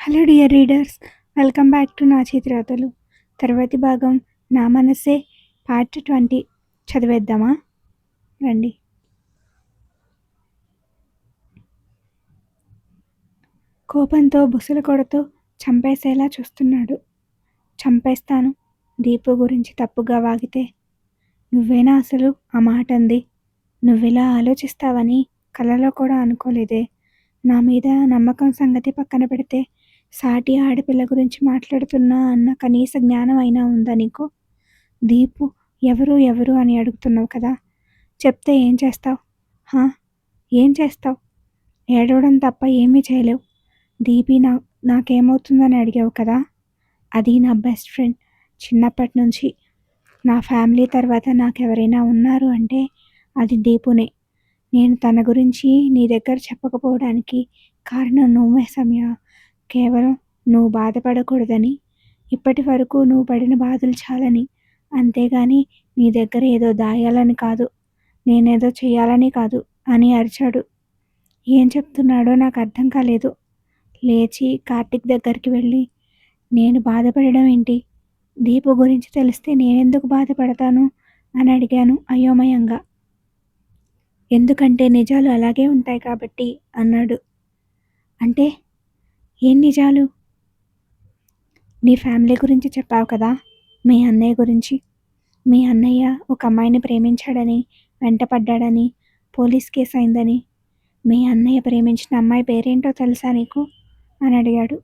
Hello dear readers welcome back to నా చేతిరాతలు తర్వాతి భాగం నా మనసే పార్ట్ ట్వంటీ చదివేద్దామా? రండి. కోపంతో బుసలు కొడుతూ చంపేసేలా చూస్తున్నాడు. చంపేస్తాను దీపు గురించి తప్పుగా వాగితే. నువ్వేనా అసలు ఆ మాట అంది నువ్వెలా ఆలోచిస్తావని కలలో కూడా అనుకోలేదే. నా మీద నమ్మకం సంగతి పక్కన పెడితే సాటి ఆడపిల్ల గురించి మాట్లాడుతున్నా అన్న కనీస జ్ఞానం అయినా ఉందా నీకు? దీపు ఎవరు ఎవరు అని అడుగుతున్నావు కదా. చెప్తే ఏం చేస్తావు? హా? ఏం చేస్తావు? ఏడవడం తప్ప ఏమీ చేయలేవు. దీపి నా నాకేమవుతుందని అడిగావు కదా. అది నా బెస్ట్ ఫ్రెండ్. చిన్నప్పటి నుంచి నా ఫ్యామిలీ తర్వాత నాకెవరైనా ఉన్నారు అంటే అది దీపునే. నేను తన గురించి నీ దగ్గర చెప్పకపోవడానికి కారణం నువ్వే సమయ. కేవలం నువ్వు బాధపడకూడదని ఇప్పటి వరకు నువ్వు పడిన బాధలు చాలని. అంతేగాని నీ దగ్గర ఏదో దాయాలని కాదు నేనేదో చేయాలని కాదు అని అరిచాడు. ఏం చెప్తున్నాడో నాకు అర్థం కాలేదు. లేచి కార్తిక్ దగ్గరికి వెళ్ళి నేను బాధపడడం ఏంటి? దీపు గురించి తెలిస్తే నేనెందుకు బాధపడతాను? అని అడిగాను అయోమయంగా. ఎందుకంటే నిజాలు అలాగే ఉంటాయి కాబట్టి అన్నాడు. అంటే ఏం నిజాలు? నీ ఫ్యామిలీ గురించి చెప్పావు కదా మీ అన్నయ్య గురించి. మీ అన్నయ్య ఒక అమ్మాయిని ప్రేమించాడని వెంటపడ్డాడని పోలీస్ కేసు అయిందని. మీ అన్నయ్య ప్రేమించిన అమ్మాయి పేరేంటో తెలుసా నీకు? అని అడిగాడు.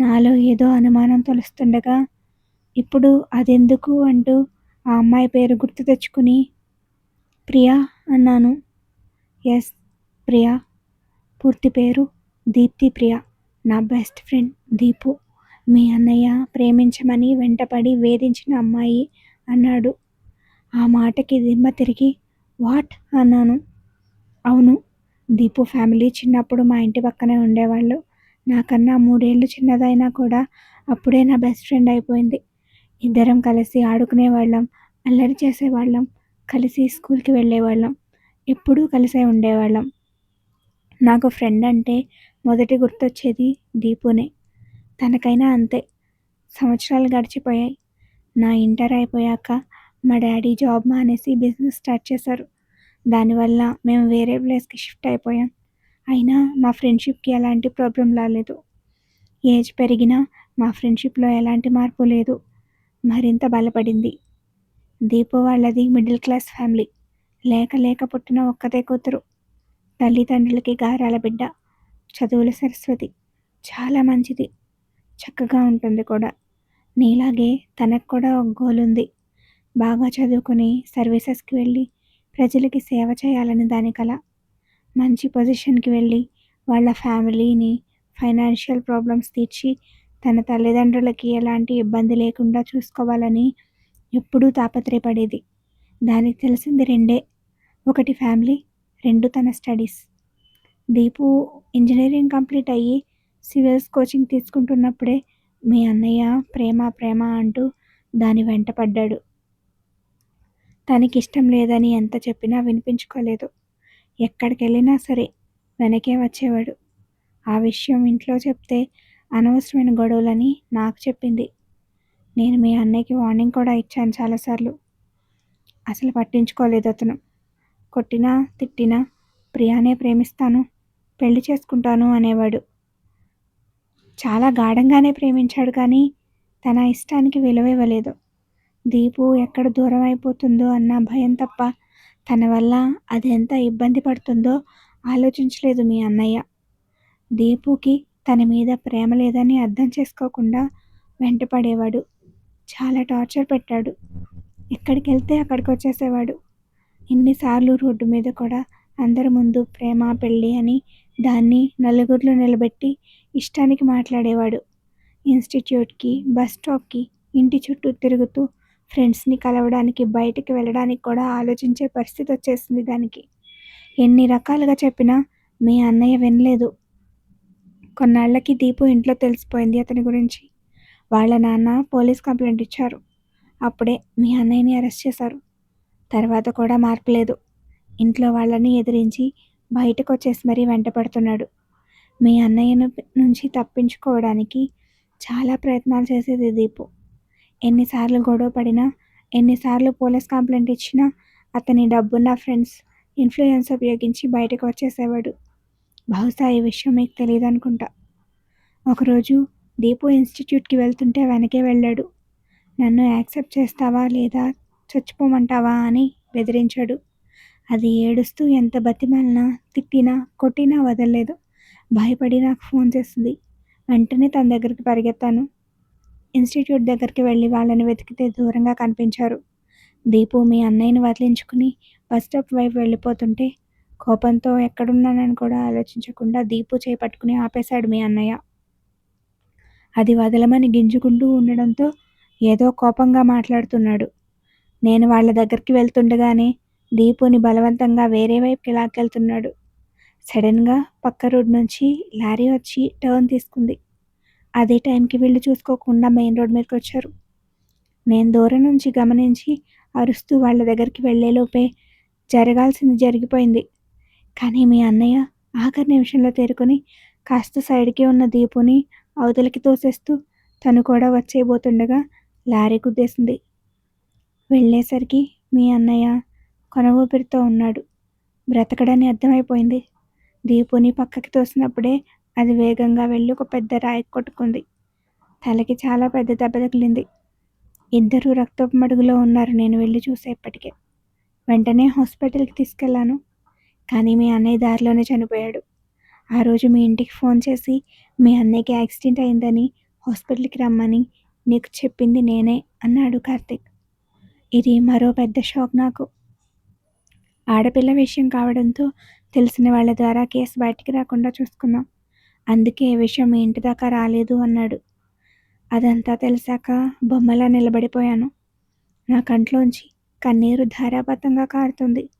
నాలో ఏదో అనుమానం తెలుస్తుండగా ఇప్పుడు అదెందుకు అంటూ ఆ అమ్మాయి పేరు గుర్తు తెచ్చుకుని ప్రియా అన్నాను. ఎస్ ప్రియా. పూర్తి పేరు దీప్తి ప్రియా. నా బెస్ట్ ఫ్రెండ్ దీపు. మీ అన్నయ్య ప్రేమించమని వెంటపడి వేధించిన అమ్మాయి అన్నాడు. ఆ మాటకి దిమ్మ తిరిగి వాట్? అన్నాను. అవును దీపు ఫ్యామిలీ చిన్నప్పుడు మా ఇంటి పక్కనే ఉండేవాళ్ళు. నాకన్నా మూడేళ్ళు చిన్నదైనా కూడా అప్పుడే నా బెస్ట్ ఫ్రెండ్ అయిపోయింది. ఇద్దరం కలిసి ఆడుకునేవాళ్ళం అల్లరి చేసేవాళ్ళం కలిసి స్కూల్కి వెళ్ళేవాళ్ళం ఎప్పుడూ కలిసే ఉండేవాళ్ళం. నాకు ఫ్రెండ్ అంటే మొదటి గుర్తొచ్చేది దీపునే. తనకైనా అంతే. సంవత్సరాలు గడిచిపోయాయి. నా ఇంటర్ అయిపోయాక మా డాడీ జాబ్ మానేసి బిజినెస్ స్టార్ట్ చేశారు. దానివల్ల మేము వేరే ప్లేస్కి షిఫ్ట్ అయిపోయాం. అయినా మా ఫ్రెండ్షిప్కి ఎలాంటి ప్రాబ్లం రాలేదు. ఏజ్ పెరిగినా మా ఫ్రెండ్షిప్లో ఎలాంటి మార్పు లేదు. మరింత బలపడింది. దీపు వాళ్ళది మిడిల్ క్లాస్ ఫ్యామిలీ. లేక లేక పుట్టిన ఒక్కతే కూతురు. తల్లిదండ్రులకి గారాల బిడ్డ. చదువుల సరస్వతి చాలా మంచిది. చక్కగా ఉంటుంది కూడా. నీలాగే తనకు కూడా ఒక గోల్ ఉంది. బాగా చదువుకొని సర్వీసెస్కి వెళ్ళి ప్రజలకి సేవ చేయాలని దాని కల. మంచి పొజిషన్కి వెళ్ళి వాళ్ళ ఫ్యామిలీని ఫైనాన్షియల్ ప్రాబ్లమ్స్ తీర్చి తన తల్లిదండ్రులకి ఎలాంటి ఇబ్బంది లేకుండా చూసుకోవాలని ఎప్పుడూ తాపత్రయపడేది. దానికి తెలిసింది రెండే. ఒకటి ఫ్యామిలీ రెండు తన స్టడీస్ దీపు ఇంజనీరింగ్ కంప్లీట్ అయ్యి సివిల్స్ కోచింగ్ తీసుకుంటున్నప్పుడే మీ అన్నయ్య ప్రేమ ప్రేమ అంటూ దాని వెంట పడ్డాడు. తనకి ఇష్టం లేదని ఎంత చెప్పినా వినిపించుకోలేదు. ఎక్కడికి వెళ్ళినా సరే వెనకే వచ్చేవాడు. ఆ విషయం ఇంట్లో చెప్తే అనవసరమైన గొడవలని నాకు చెప్పింది. నేను మీ అన్నయ్యకి వార్నింగ్ కూడా ఇచ్చాను చాలాసార్లు. అసలు పట్టించుకోలేదు అతను. కొట్టినా తిట్టినా ప్రియానే ప్రేమిస్తాను. పెళ్ళి చేసుకుంటాను అనేవాడు. చాలా గాఢంగానే ప్రేమించాడు కానీ తన ఇష్టానికి విలువ ఇవ్వలేదు దీపు ఎక్కడ దూరం అయిపోతుందో అన్న భయం తప్ప తన వల్ల అది ఎంత ఇబ్బంది పడుతుందో ఆలోచించలేదు మీ అన్నయ్య. దీపుకి తన మీద ప్రేమ లేదని అర్థం చేసుకోకుండా వెంటపడేవాడు. చాలా టార్చర్ పెట్టాడు. ఎక్కడికి వెళ్తే అక్కడికి వచ్చేసేవాడు. ఇన్నిసార్లు రోడ్డు మీద కూడా అందరి ముందు ప్రేమ పెళ్ళి అని దాన్ని నలుగురిలో నిలబెట్టి ఇష్టానికి మాట్లాడేవాడు. ఇన్స్టిట్యూట్కి బస్ స్టాప్కి ఇంటి చుట్టూ తిరుగుతూ ఫ్రెండ్స్ని కలవడానికి బయటికి వెళ్ళడానికి కూడా ఆలోచించే పరిస్థితి వచ్చేసింది దానికి. ఎన్ని రకాలుగా చెప్పినా మీ అన్నయ్య వినలేదు. కొన్నాళ్ళకి దీపు ఇంట్లో తెలిసిపోయింది అతని గురించి. వాళ్ళ నాన్న పోలీస్ కంప్లైంట్ ఇచ్చారు. అప్పుడే మీ అన్నయ్యని అరెస్ట్ చేశారు. తర్వాత కూడా మార్పు లేదు. ఇంట్లో వాళ్ళని ఎదిరించి బయటకు వచ్చేసి మరీ వెంటపడుతున్నాడు మీ అన్నయ్యను నుంచి తప్పించుకోవడానికి చాలా ప్రయత్నాలు చేసేది దీపు. ఎన్నిసార్లు గొడవ పడినా ఎన్నిసార్లు పోలీస్ కంప్లైంట్ ఇచ్చినా అతని డబ్బున్న ఫ్రెండ్స్ ఇన్ఫ్లుయెన్స్ ఉపయోగించి బయటకు వచ్చేసేవాడు బహుశా ఈ విషయం మీకు తెలియదు అనుకుంటా ఒకరోజు దీపు ఇన్స్టిట్యూట్కి వెళ్తుంటే వెనకే వెళ్ళాడు. నన్ను యాక్సెప్ట్ చేస్తావా లేదా చచ్చిపోమంటావా అని బెదిరించాడు. అది ఏడుస్తూ ఎంత బతిమాలినా తిట్టినా కొట్టినా వదలలేదు. భయపడి నాకు ఫోన్ చేసింది వెంటనే తన దగ్గరికి పరిగెత్తాను. ఇన్స్టిట్యూట్ దగ్గరికి వెళ్ళి వాళ్ళని వెతికితే దూరంగా కనిపించారు. దీపు మీ అన్నయ్యని వదిలించుకుని బస్ స్టాప్ వైపు వెళ్ళిపోతుంటే కోపంతో ఎక్కడున్నానని కూడా ఆలోచించకుండా దీపు చేపట్టుకుని ఆపేశాడు మీ అన్నయ్య. అది వదలమని గింజుకుంటూ ఉండడంతో ఏదో కోపంగా మాట్లాడుతున్నాడు. నేను వాళ్ళ దగ్గరికి వెళ్తుండగానే దీపుని బలవంతంగా వేరే వైపుకి లాక్కెళ్తున్నాడు. సడన్గా పక్క రోడ్ నుంచి లారీ వచ్చి టర్న్ తీసుకుంది. అదే టైంకి వీళ్ళు చూసుకోకుండా మెయిన్ రోడ్ మీదకి వచ్చారు. నేను దూరం నుంచి గమనించి అరుస్తూ వాళ్ళ దగ్గరికి వెళ్ళేలోపే జరగాల్సింది జరిగిపోయింది. కానీ మీ అన్నయ్య ఆఖరి నిమిషంలో తేరుకొని కాస్త సైడ్కి ఉన్న దీపుని అవతలికి తోసేస్తూ తను కూడా వచ్చేయబోతుండగా లారీ గుద్దేసింది. వెళ్ళేసరికి మీ అన్నయ్య కొన ఊపిరితో ఉన్నాడు. బ్రతకడని అర్థమైపోయింది. దీపుని పక్కకి తోసినప్పుడే అది వేగంగా వెళ్ళి ఒక పెద్ద రాయి కొట్టుకుంది. తలకి చాలా పెద్ద దెబ్బ తగిలింది. ఇద్దరూ రక్తపు మడుగులో ఉన్నారు నేను వెళ్ళి చూసేప్పటికే. వెంటనే హాస్పిటల్కి తీసుకెళ్ళాను కానీ మీ అన్నయ్య దారిలోనే చనిపోయాడు. ఆ రోజు మీ ఇంటికి ఫోన్ చేసి మీ అన్నయ్యకి యాక్సిడెంట్ అయిందని హాస్పిటల్కి రమ్మని నీకు చెప్పింది నేనే అన్నాడు కార్తిక్. ఇది మరో పెద్ద షాక్ నాకు. ఆడపిల్ల విషయం కావడంతో తెలిసిన వాళ్ళ ద్వారా కేసు బయటికి రాకుండా చూసుకున్నాం. అందుకే ఈ విషయం మీ ఇంటి దాకా రాలేదు అన్నాడు. అదంతా తెలిసాక బొమ్మలా నిలబడిపోయాను. నా కంట్లోంచి కన్నీరు ధారాపాతంగా కారుతుంది.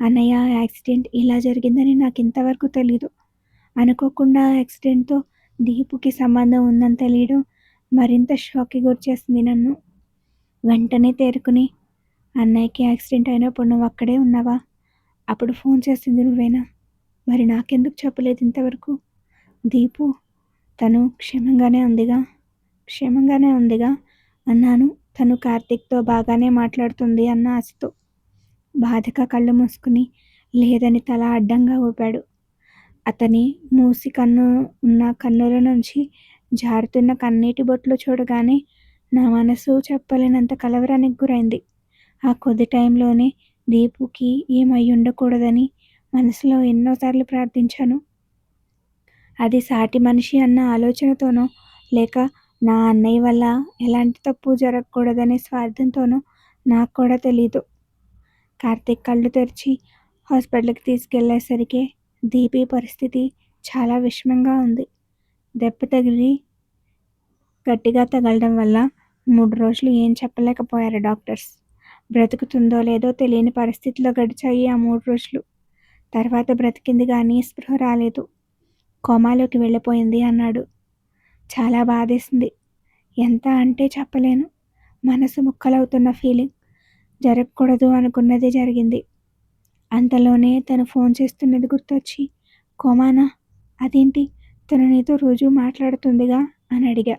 అన్నయ్య యాక్సిడెంట్ ఇలా జరిగిందని నాకు ఇంతవరకు తెలీదు. అనుకోకుండా యాక్సిడెంట్తో దీపుకి సంబంధం ఉందని తెలియడం మరింత షాక్కి గురిచేసింది నన్ను. వెంటనే తేరుకుని అన్నయ్యకి యాక్సిడెంట్ అయినప్పుడు నువ్వు అక్కడే ఉన్నావా? అప్పుడు ఫోన్ చేసింది నువ్వేనా? మరి నాకెందుకు చెప్పలేదు ఇంతవరకు? దీపు తను క్షేమంగానే ఉందిగా? క్షేమంగానే ఉందిగా? అన్నాను. తను కార్తీక్తో బాగానే మాట్లాడుతుంది అన్న ఆశతో. బాధగా కళ్ళు మూసుకుని లేదని తల అడ్డంగా ఊపాడు. అతని మూసి కన్ను ఉన్న కన్నుల నుంచి జారుతున్న కన్నీటి బొట్లు చూడగానే నా మనసు చెప్పలేనంత కలవరానికి గురైంది. ఆ కొద్ది టైంలోనే దీపుకి ఏమై ఉండకూడదని మనసులో ఎన్నోసార్లు ప్రార్థించాను. అది సాటి మనిషి అన్న ఆలోచనతోనో లేక నా అన్నయ్య వల్ల ఎలాంటి తప్పు జరగకూడదనే స్వార్థంతోనో నాకు కూడా తెలీదు. కార్తీక్ కళ్ళు తెరిచి హాస్పిటల్కి తీసుకెళ్ళేసరికి దీపి పరిస్థితి చాలా విషమంగా ఉంది. దెబ్బ తగిలి గట్టిగా తగలడం వల్ల మూడు రోజులు ఏం చెప్పలేకపోయారు డాక్టర్స్. బ్రతుకుతుందో లేదో తెలియని పరిస్థితిలో గడిచాయి ఆ మూడు రోజులు. తర్వాత బ్రతికింది కానీ స్పృహ రాలేదు. కోమాలోకి వెళ్ళిపోయింది అన్నాడు. చాలా బాధేసింది. ఎంత అంటే చెప్పలేను. మనసు ముక్కలవుతున్న ఫీలింగ్. జరగకూడదు అనుకున్నది జరిగింది. అంతలోనే తను ఫోన్ చేస్తున్నది గుర్తొచ్చి కోమానా అదేంటి? తను నీతో రోజు మాట్లాడుతుందిగా? అని అడిగా.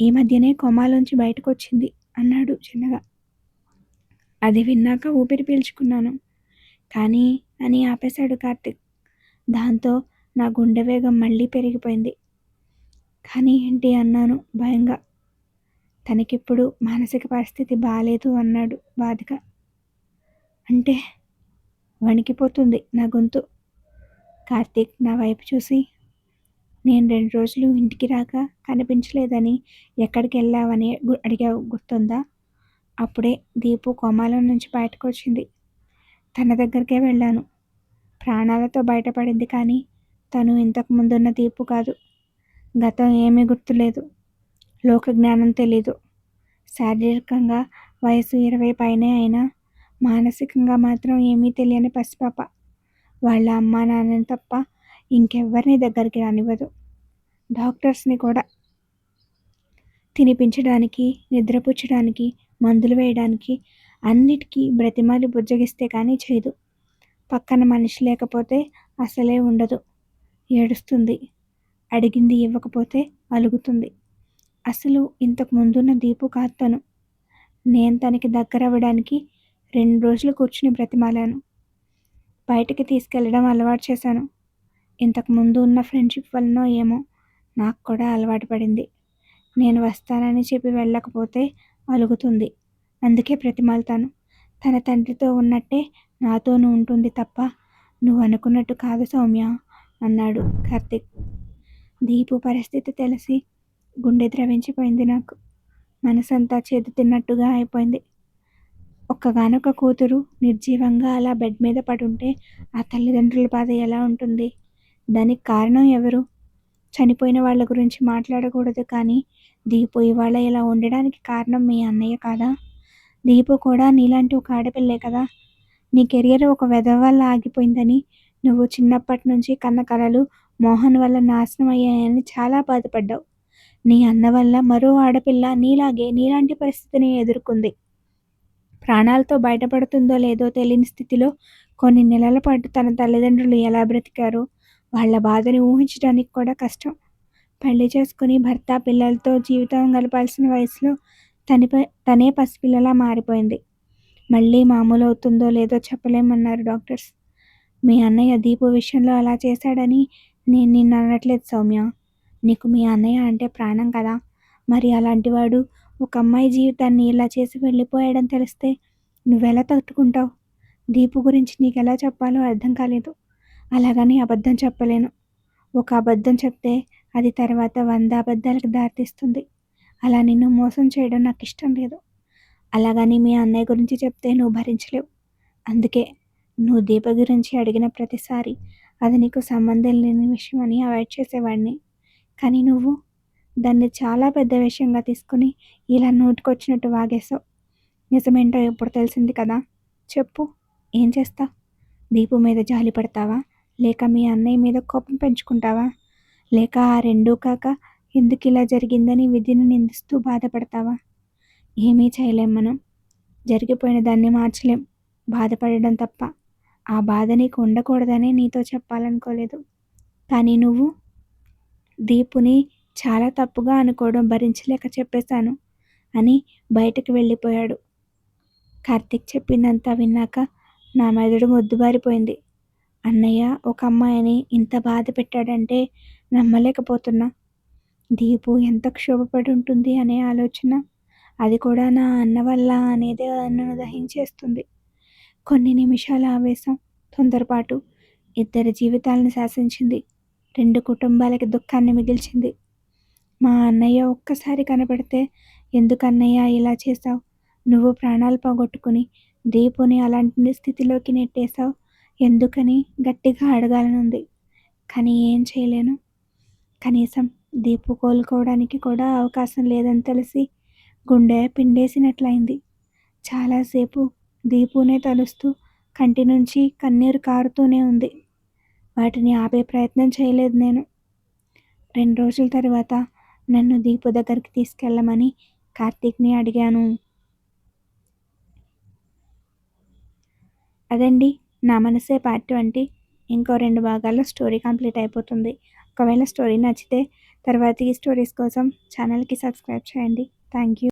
ఈ మధ్యనే కొమాలోంచి బయటకు వచ్చింది అన్నాడు చిన్నగా. అది విన్నాక ఊపిరి పీల్చుకున్నాను. కానీ అని ఆపేశాడు కార్తిక్. దాంతో నా గుండె వేగం మళ్ళీ పెరిగిపోయింది. కానీ ఏంటి అన్నాను భయంగా. తనకిప్పుడు మానసిక పరిస్థితి బాగాలేదు అన్నాడు బాధగా అంటే వణికిపోతుంది నా గొంతు. కార్తీక్ నా వైపు చూసి నేను రెండు రోజులు ఇంటికి రాక కనిపించలేదని ఎక్కడికి వెళ్ళావని అడిగావు గుర్తుందా? అప్పుడే దీపు కోమాలం నుంచి బయటకు వచ్చింది తన దగ్గరికే వెళ్ళాను. ప్రాణాలతో బయటపడింది కానీ తను ఇంతకు ముందున్న దీపు కాదు. గతం ఏమీ గుర్తులేదు. లోక జ్ఞానం తెలీదు. శారీరకంగా వయసు ఇరవై పైనే అయినా మానసికంగా మాత్రం ఏమీ తెలియని పసిపాప. వాళ్ళ అమ్మ నాన్నని తప్ప ఇంకెవ్వరిని దగ్గరికి రానివ్వదు. డాక్టర్స్ని కూడా తినిపించడానికి నిద్రపుచ్చడానికి మందులు వేయడానికి అన్నిటికీ బ్రతిమాలి బుజ్జగిస్తే కానీ చేయదు. పక్కన మనిషి లేకపోతే అసలే ఉండదు. ఏడుస్తుంది. అడిగింది ఇవ్వకపోతే అలుగుతుంది. అసలు ఇంతకు ముందున్న దీపు కాదు తను. నేను తనకి దగ్గర అవ్వడానికి రెండు రోజులు కూర్చుని బ్రతిమాలాను. బయటికి తీసుకెళ్ళడం అలవాటు చేశాను. ఇంతకు ముందు ఉన్న ఫ్రెండ్షిప్ వలన ఏమో నాకు కూడా అలవాటు పడింది. నేను వస్తానని చెప్పి వెళ్ళకపోతే అలుగుతుంది. అందుకే ప్రతిమాలతాను తన తండ్రితో ఉన్నట్టే నాతోనూ ఉంటుంది తప్ప నువ్వు అనుకున్నట్టు కాదు సౌమ్య అన్నాడు కార్తిక్. దీపు పరిస్థితి తెలిసి గుండె ద్రవించిపోయింది నాకు. మనసంతా చేదు తిన్నట్టుగా అయిపోయింది. ఒక్కగానొక్క కూతురు నిర్జీవంగా అలా బెడ్ మీద పడుంటే ఆ తల్లిదండ్రుల బాధ ఎలా ఉంటుంది? దానికి కారణం ఎవరు? చనిపోయిన వాళ్ళ గురించి మాట్లాడకూడదు కానీ దీపు ఇవాళ ఇలా ఉండడానికి కారణం మీ అన్నయ్య కాదా? దీపు కూడా నీలాంటి ఒక ఆడపిల్లే కదా? నీ కెరియర్ ఒక వల్ల ఆగిపోయిందని నువ్వు చిన్నప్పటి నుంచి కన్న కలలు మోహన్ వల్ల నాశనం అయ్యాయని చాలా బాధపడ్డావు. నీ అన్న వల్ల మరో ఆడపిల్ల నీలాగే నీలాంటి పరిస్థితిని ఎదుర్కొంది. ప్రాణాలతో బయటపడుతుందో లేదో తెలియని స్థితిలో కొన్ని నెలల పాటు తన తల్లిదండ్రులు ఎలా బ్రతికారో వాళ్ళ బాధని ఊహించడానికి కూడా కష్టం. పెళ్ళి చేసుకుని భర్త పిల్లలతో జీవితం గడపాల్సిన వయసులో తనిపై తనే పసిపిల్లలా మారిపోయింది. మళ్ళీ మామూలు అవుతుందో లేదో చెప్పలేమన్నారు డాక్టర్స్. మీ అన్నయ్య దీపు విషయంలో అలా చేశాడని నేను నిన్ను అనట్లేదు సౌమ్య. నీకు మీ అన్నయ్య అంటే ప్రాణం కదా. మరి అలాంటి వాడు ఒక అమ్మాయి జీవితాన్ని ఇలా చేసి వెళ్ళిపోయాడని తెలిస్తే నువ్వెలా తట్టుకుంటావు? దీపు గురించి నీకు ఎలా చెప్పాలో అర్థం కాలేదు. అలాగని అబద్ధం చెప్పలేను. ఒక అబద్ధం చెప్తే అది తర్వాత వంద అబద్ధాలకు దారితీస్తుంది. అలా నిన్ను మోసం చేయడం నాకు ఇష్టం లేదు. అలాగని మీ అన్నయ్య గురించి చెప్తే నువ్వు భరించలేవు. అందుకే నువ్వు దీప గురించి అడిగిన ప్రతిసారి అది నీకు సంబంధం లేని విషయం అని అవాయిడ్ చేసేవాడిని. కానీ నువ్వు దాన్ని చాలా పెద్ద విషయంగా తీసుకుని ఇలా నోటికొచ్చినట్టు వాగేశావు. నిజమేంటో ఎప్పుడు తెలిసింది కదా. చెప్పు ఏం చేస్తా దీపు మీద జాలి పడతావా? లేక మీ అన్నయ్య మీద కోపం పెంచుకుంటావా? లేక ఆ రెండూ కాక ఎందుకు ఇలా జరిగిందని విధిని నిందిస్తూ బాధపడతావా? ఏమీ చేయలేం మనం. జరిగిపోయిన దాన్ని మార్చలేం. బాధపడడం తప్ప. ఆ బాధ నీకు ఉండకూడదని నీతో చెప్పాలనుకోలేదు. కానీ నువ్వు దీపుని చాలా తప్పుగా అనుకోవడం భరించలేక చెప్పేశాను అని బయటకు వెళ్ళిపోయాడు. కార్తిక్ చెప్పిందంతా విన్నాక నా మెదడు మొద్దుబారిపోయింది. అన్నయ్య ఒక అమ్మాయిని ఇంత బాధ పెట్టాడంటే నమ్మలేకపోతున్నా. దీపు ఎంత క్షోభపడి ఉంటుంది అనే ఆలోచన. అది కూడా నా అన్న వల్ల అనేది నన్ను దహించేస్తుంది. కొన్ని నిమిషాల ఆవేశం తొందరపాటు. ఇద్దరి జీవితాలను శాసించింది. రెండు కుటుంబాలకి దుఃఖాన్ని మిగిల్చింది. మా అన్నయ్య ఒక్కసారి కనపడితే ఎందుకన్నయ్య ఇలా చేశావు? నువ్వు ప్రాణాలు పోగొట్టుకుని దీపుని అలాంటి స్థితిలోకి నెట్టేశావు? ఎందుకని? గట్టిగా అడగాలనుంది. కానీ ఏం చేయలేను. కనీసం దీపు కోలుకోవడానికి కూడా అవకాశం లేదని తెలిసి గుండె పిండేసినట్లయింది. చాలాసేపు దీపునే తలుస్తూ కంటి నుంచి కన్నీరు కారుతూనే ఉంది. వాటిని ఆపే ప్రయత్నం చేయలేదు నేను. రెండు రోజుల తర్వాత నన్ను దీపు దగ్గరికి తీసుకెళ్ళమని కార్తీక్ని అడిగాను. అదండి నా మనసే పార్ట్ ట్వంటీ. ఇంకో రెండు భాగాల్లో స్టోరీ కంప్లీట్ అయిపోతుంది. ఒకవేళ స్టోరీ నచ్చితే తర్వాత ఈ స్టోరీస్ కోసం ఛానల్కి సబ్స్క్రైబ్ చేయండి. Thank you